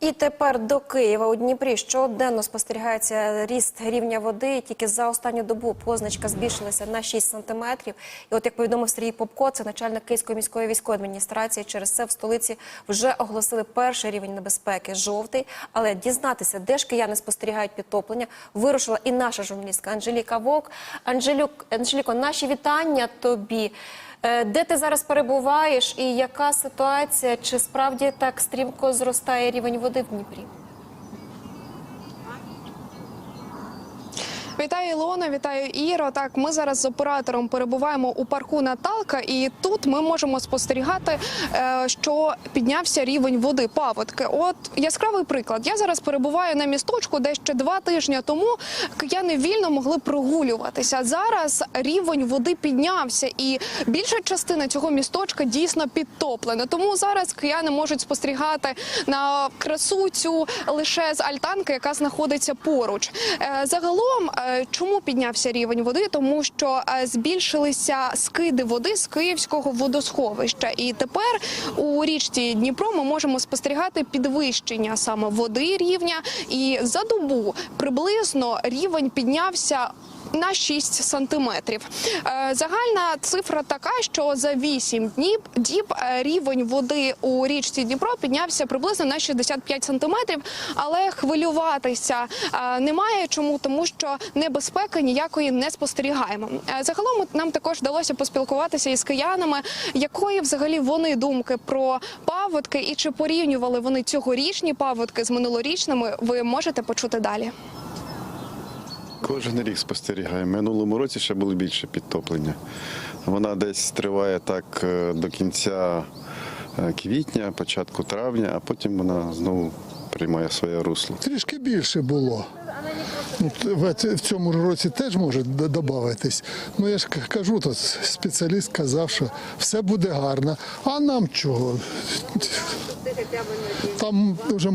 І тепер до Києва у Дніпрі щоденно спостерігається ріст рівня води. Тільки за останню добу позначка збільшилася на 6 сантиметрів. І от як повідомив Сергій Попко, це начальник Київської міської військової адміністрації. Через це в столиці вже оголосили перший рівень небезпеки жовтий. Але дізнатися, де ж кияни спостерігають підтоплення, вирушила і наша журналістка Анжеліка Вовк. Анжелюк, Анжеліко, наші вітання тобі. Е, Де ти зараз перебуваєш і яка ситуація? Чи справді так стрімко зростає рівень води в Дніпрі? Вітаю Ілона, вітаю Іро. Так, ми зараз з оператором перебуваємо у парку Наталка, і тут ми можемо спостерігати, е, що піднявся рівень води паводки. От яскравий приклад. Я зараз перебуваю на місточку, де ще два тижні тому кияни вільно могли прогулюватися. Зараз рівень води піднявся, і більша частина цього місточка дійсно підтоплена. Тому зараз кияни можуть спостерігати на красу цю лише з альтанки, яка знаходиться поруч. Е, Загалом, е, чому піднявся рівень води? Тому що е, збільшилися скиди води з київського водосховища, і тепер у річці Дніпро ми можемо спостерігати підвищення саме води рівня. І за добу приблизно рівень піднявся. На 6 сантиметрів. Е, Загальна цифра така, що за 8 днів діб е, рівень води у річці Дніпро піднявся приблизно на 65 сантиметрів, але хвилюватися е, немає. Чому? Тому що небезпеки ніякої не спостерігаємо. Загалом нам також вдалося поспілкуватися із киянами, якої взагалі вони думки про паводки і чи порівнювали вони цьогорічні паводки з минулорічними. Ви можете почути далі. Кожен рік спостерігаємо. Минулому році ще було більше підтоплення. Вона десь триває так е, до кінця е, квітня, початку травня, а потім вона знову приймає своє русло. Трішки більше було. В цьому році теж може додатись. Ну я ж кажу, то спеціаліст казав, що все буде гарно. А нам чого? Там вже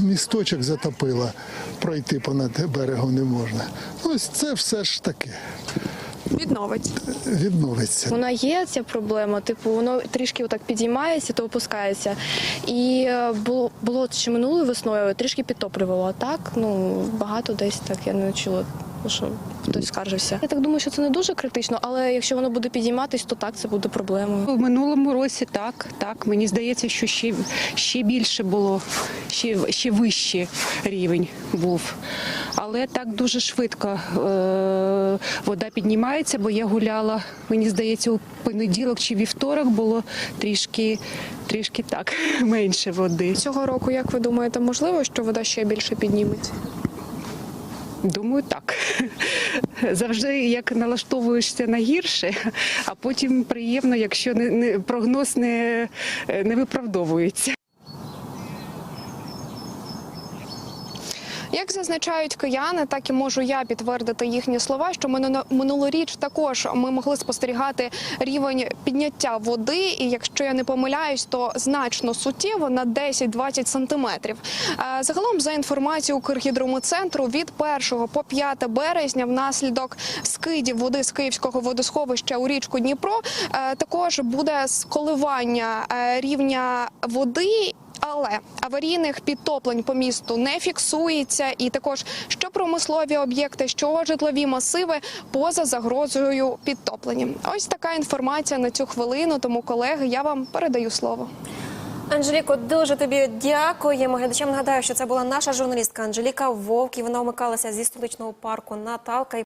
місточок затопило, пройти понад берегом не можна. Ось це все ж таки Відновить. відновиться. Вона є ця проблема, типу, воно трішки отак підіймається, то опускається. І е, було, було ще минулою весною трішки підтоплювало. А так, ну багато десь так я не чула, що хтось скаржився. Я так думаю, що це не дуже критично, але якщо воно буде підійматись, то так це буде проблемою. В минулому році так, так. Мені здається, що ще, ще більше було, ще, ще вищий рівень був. Але так дуже швидко е, вода піднімається, бо я гуляла, мені здається, у понеділок чи вівторок було трішки, трішки так, менше води. Цього року, як ви думаєте, можливо, що вода ще більше підніметься? Думаю, так. Завжди як налаштовуєшся на гірше, а потім приємно, якщо не, не, прогноз не, не виправдовується. Як зазначають кияни, так і можу я підтвердити їхні слова, що минуло- минулоріч також ми могли спостерігати рівень підняття води, і якщо я не помиляюсь, то значно суттєво на 10-20 сантиметрів. Е, Загалом, за інформацією Укргідромецентру, від 1 по 5 березня внаслідок скидів води з Київського водосховища у річку Дніпро е, також буде коливання е, рівня води. Але аварійних підтоплень по місту не фіксується, і також що промислові об'єкти, що житлові масиви поза загрозою підтоплення. Ось така інформація на цю хвилину. Тому, колеги, я вам передаю слово. Анжеліко, дуже тобі дякуємо. Глядачам нагадаю, що це була наша журналістка Анжеліка Вовк. і Вона вмикалася зі столичного парку Наталка.